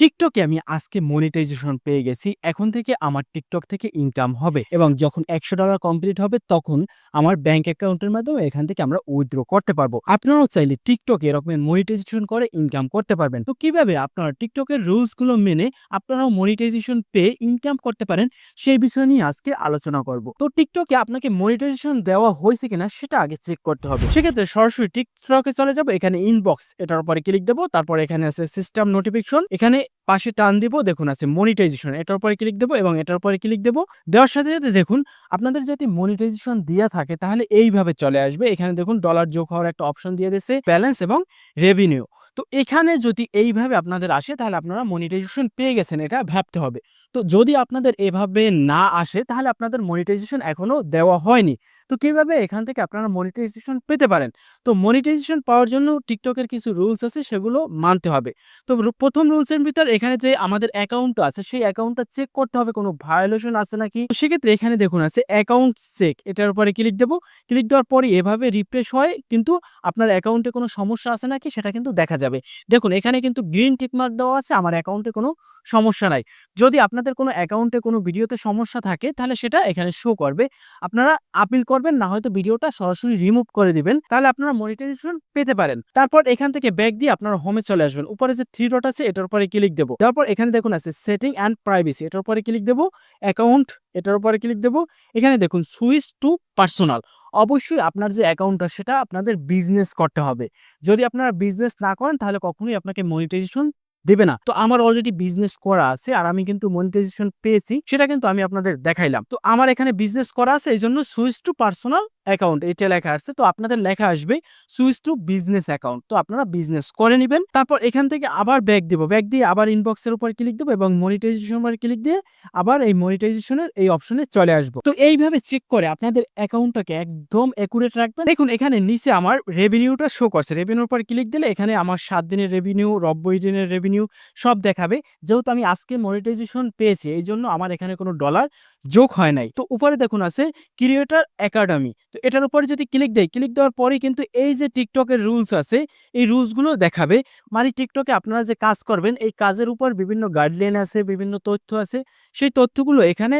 টিকটকে আমি আজকে মনিটাইজেশন পেয়ে গেছি। এখন থেকে আমার টিকটক থেকে ইনকাম হবে এবং যখন একশো ডলার কমপ্লিট হবে, তখন আমার ব্যাংক অ্যাকাউন্টের মাধ্যমে এখান থেকে আমরা উইথড্র করতে পারব। আপনারাও চাইলে টিকটকে এরকমের মনিটাইজেশন করে ইনকাম করতে পারবেন। তো কীভাবে আপনারা টিকটকের রুলসগুলো মেনে আপনারাও মনিটাইজেশন পেয়ে ইনকাম করতে পারেন, সেই বিষয় নিয়ে আজকে আলোচনা করব। তো টিকটকে আপনাকে মনিটাইজেশন দেওয়া হয়েছে কিনা সেটা আগে চেক করতে হবে। সেক্ষেত্রে সরাসরি টিকটকে চলে যাব, এখানে ইনবক্স এটার উপরে ক্লিক দেবো, তারপর এখানে আছে সিস্টেম নোটিফিকেশন এখানে পাশে টান দিব, দেখুন আছে মনিটাইজেশন এটার পরে ক্লিক দেবো এবং এটার পরে ক্লিক দেবো। দেওয়ার সাথে সাথে দেখুন, আপনাদের যদি মনিটাইজেশন দেওয়া থাকে, তাহলে এইভাবে চলে আসবে। এখানে দেখুন ডলার যোগ হওয়ার একটা অপশন দিয়ে দিয়েছে ব্যালেন্স এবং রেভিনিউ তো এখানে যদি এইভাবে আপনাদের আসে, তাহলে আপনারা মনিটাইজেশন পেয়ে গেছেন, এটা ভাবতে হবে। তো যদি আপনাদের এভাবে না আসে, তাহলে আপনাদের মনিটাইজেশন এখনও দেওয়া হয়নি। তো কীভাবে এখান থেকে আপনারা মনিটাইজেশন পেতে পারেন? তো মনিটাইজেশন পাওয়ার জন্য টিকটকের কিছু রুলস আছে, সেগুলো মানতে হবে। তো প্রথম রুলসের ভিতর এখানে যে আমাদের অ্যাকাউন্ট আছে, সেই অ্যাকাউন্টটা চেক করতে হবে, কোনো ভায়োলেশন আছে নাকি? সেক্ষেত্রে এখানে দেখুন আছে অ্যাকাউন্ট চেক এটার উপরে ক্লিক দেবো। ক্লিক দেওয়ার পরে এভাবে রিফ্রেশ হয়, কিন্তু আপনার অ্যাকাউন্টে কোনো সমস্যা আছে নাকি, সেটা কিন্তু দেখা যাবে। দেখুন, এখানে কিন্তু গ্রিন টিকমার্ক দেওয়া আছে, আমার অ্যাকাউন্টে কোনো সমস্যা নাই। যদি আপনাদের কোনো অ্যাকাউন্টে কোনো ভিডিওতে সমস্যা থাকে, তাহলে সেটা এখানে শো করবে। আপনারা আপিল করবেন, না হয়তো ভিডিওটা সরাসরি রিমুভ করে দিবেন। তাহলে আপনারা মনিটাইজেশন পেতে পারেন। তারপর এখান থেকে ব্যাক দিয়ে আপনারা হোমে চলে আসবেন। উপরে যে থ্রি ডট আছে, এটার উপরে ক্লিক দেবো। তারপর এখানে দেখুন আছে সেটিং অ্যান্ড প্রাইভেসি এটার উপরে ক্লিক দেবো। অ্যাকাউন্ট এটার উপরে ক্লিক দেবো। এখানে দেখুন সুইচ টু পার্সোনাল অবশ্যই আপনার যে অ্যাকাউন্টটা সেটা আপনাদের বিজনেস করতে হবে। যদি আপনারা বিজনেস না করেন, তাহলে কখনোই আপনাকে মনিটাইজেশন দেবে না। তো আমার অলরেডি বিজনেস করা আছে, আর আমি কিন্তু মনিটাইজেশন পেয়েছি, সেটা কিন্তু আমি আপনাদের দেখাইলাম। তো আমার এখানে বিজনেস করা আছে এই জন্য সুইচ টু পার্সোনাল অ্যাকাউন্ট এটা লেখা আসছে তো আপনাদের লেখা আসবে, সুইচ টু বিজনেস অ্যাকাউন্ট। তো আপনারা বিজনেস করে নেবেন। তারপর এখান থেকে আবার ব্যাক দিব। ব্যাক দিয়ে আবার ইনবক্সের উপর ক্লিক দেবো এবং মনিটাইজেশন উপর ক্লিক দিয়ে আবার এই মনিটাইজেশনের এই অপশনে চলে আসব। তো এইভাবে চেক করে আপনাদের অ্যাকাউন্টটাকে একদম একুরেট রাখবেন। দেখুন, এখানে নিচে আমার রেভিনিউটা শো করছে। রেভিনিউর উপর ক্লিক দিলে এখানে আমার সাত দিনের রেভিনিউ নব্বই দিনের রেভিনিউ সব দেখাবে। যেহেতু আমি আজকে মনিটাইজেশন পেয়েছি এই জন্য আমার এখানে কোনো ডলার যোগ হয় নাই। তো উপরে দেখুন আছে ক্রিয়েটার একাডেমি তো এটার উপরে যদি ক্লিক দেয় ক্লিক দেওয়ার পরে কিন্তু এই যে টিকটকের রুলস আছে, এই রুলসগুলো দেখাবে। মানে টিকটকে আপনারা যে কাজ করবেন, এই কাজের উপর বিভিন্ন গাইডলাইন আছে, বিভিন্ন তথ্য আছে। সেই তথ্যগুলো এখানে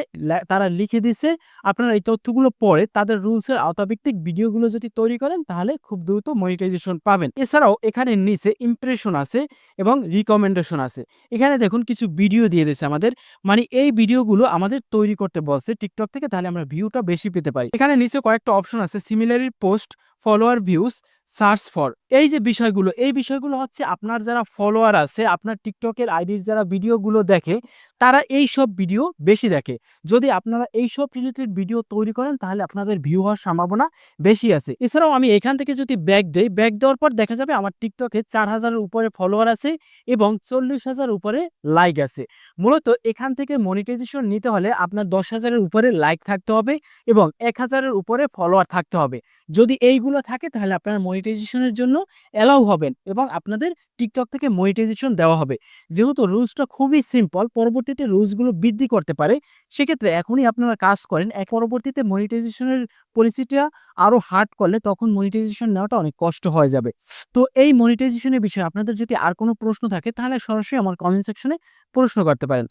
তারা লিখে দিছে। আপনারা এই তথ্যগুলো পড়ে তাদের রুলসের আওতাভিত্তিক ভিডিওগুলো যদি তৈরি করেন, তাহলে খুব দ্রুত মনিটাইজেশন পাবেন। এছাড়াও এখানে নিচে ইমপ্রেশন আছে এবং রিকমেন্ডেশন আছে। এখানে দেখুন কিছু ভিডিও দিয়ে দিয়েছে আমাদের। মানে এই ভিডিওগুলো আমাদের তৈরি করতে বলছে টিকটক থেকে, তাহলে আমরা ভিউটা বেশি পেতে পারি। এখানে নিচে কয়েকটা অপশন আছে। Similarly post follower views search for এই যে বিষয়গুলো, এই বিষয়গুলো হচ্ছে আপনার যারা ফলোয়ার আছে, আপনার টিকটকের আইডির যারা ভিডিওগুলো দেখে, তারা এই সব ভিডিও বেশি দেখে। যদি আপনারা এই সব রিলেটেড ভিডিও তৈরি করেন, তাহলে আপনাদের ভিউ হওয়ার সম্ভাবনা বেশি আছে। এছাড়াও আমি এখান থেকে যদি ব্যাগ দেই ব্যাগ দেওয়ার পর দেখা যাবে আমার টিকটকে চার হাজারের উপরে ফলোয়ার আছে এবং চল্লিশ হাজার উপরে লাইক আছে। মূলত এখান থেকে মনিটাইজেশন নিতে হলে আপনার দশ হাজারের উপরে লাইক থাকতে হবে এবং এক হাজারের উপরে ফলোয়ার থাকতে হবে। যদি এইগুলো থাকে, তাহলে আপনারা মনিটাইজেশনের জন্য অ্যালাউ হবেন এবং আপনাদের টিকটক থেকে মনিটাইজেশন দেওয়া হবে। যেহেতু রুলসটা খুবই সিম্পল পরবর্তীতে রুলসগুলো বৃদ্ধি করতে পারে, সেক্ষেত্রে এখনই আপনারা কাজ করেন। এক পরবর্তীতে মনিটাইজেশনের পলিসিটা আরও হার্ড করলে তখন মনিটাইজেশন নেওয়াটা অনেক কষ্ট হয়ে যাবে। তো এই মনিটাইজেশনের বিষয়ে আপনাদের যদি আর কোনো প্রশ্ন থাকে, তাহলে সরাসরি আমার কমেন্ট সেকশনে প্রশ্ন করতে পারেন।